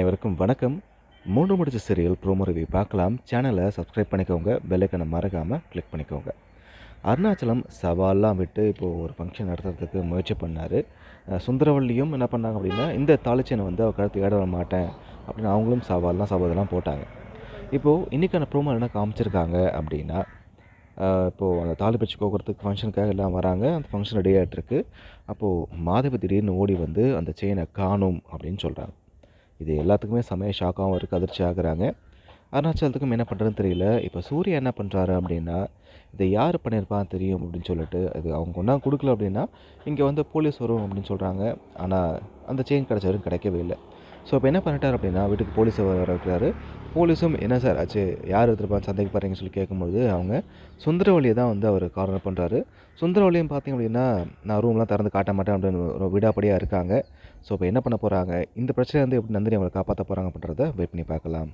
அனைவருக்கும் வணக்கம். மூன்று முடிச்ச சீரியல் ப்ரோமோ ரிவ்யூ பார்க்கலாம். சேனலை சப்ஸ்கிரைப் பண்ணிக்கோங்க. பெல்லைக்கனை மறக்காமல் கிளிக் பண்ணிக்கோங்க. அருணாச்சலம் சவால்லாம் விட்டு இப்போது ஒரு ஃபங்க்ஷன் நடத்துறதுக்கு முயற்சி பண்ணார். சுந்தரவள்ளியும் என்ன பண்ணாங்க அப்படின்னா இந்த தாளிச்சனை வந்து அவள் கழுத்து ஏட வர மாட்டேன் அப்படின்னு அவங்களும் சவால்லாம் சவாதெல்லாம் போட்டாங்க. இப்போது இன்றைக்கான ப்ரோமோ என்ன காமிச்சிருக்காங்க அப்படின்னா இப்போது அந்த தாலி பிச்சு கோக்குறதுக்கு ஃபங்க்ஷனுக்காக எல்லாம் வராங்க. அந்த ஃபங்க்ஷன் ரெடி ஆகிட்டுருக்கு அப்போது மாதவி திடீர்னு ஓடி வந்து அந்த செயினை காணும் அப்படின்னு சொல்கிறாங்க இது எல்லாத்துக்குமே செமைய ஷாக்காகவும் இருக்குது அதிர்ச்சி ஆகுறாங்க அருணாச்சலத்துக்கும் என்ன பண்ணுறதுன்னு தெரியல. இப்போ சூர்யா என்ன பண்ணுறாரு அப்படின்னா இதை யார் பண்ணியிருப்பான்னு தெரியும் அப்படின்னு சொல்லிட்டு அது அவங்க ஒன்றா கொடுக்கல அப்படின்னா இங்கே வந்து போலீஸ் வரும் அப்படின்னு சொல்கிறாங்க ஆனால் அந்த செயின் கிடச்சாரும் கிடைக்கவே இல்லை. ஸோ இப்போ என்ன பண்ணிட்டார் அப்படின்னா வீட்டுக்கு போலீஸ் வர இருக்கிறாரு போலீஸும் என்ன சார் ஆச்சு யார் எடுத்துருப்பான்னு சந்தேகப்படுறீங்கன்னு சொல்லி கேட்கும்போது அவங்க சுந்தரவழியை தான் வந்து அவர் கார்னர் பண்ணுறாரு சுந்தரவழியும் பார்த்தீங்க அப்படின்னா நான் ரூம்லாம் திறந்து காட்ட மாட்டேன் அப்படின்னு ஒரு விடாப்படியாக இருக்காங்க. ஸோ இப்போ என்ன பண்ண போகிறாங்க இந்த பிரச்சனை வந்து எப்படி நந்தினி அவங்களை காப்பாற்ற போகிறாங்க அப்படின்றத வெயிட் பண்ணி பார்க்கலாம்.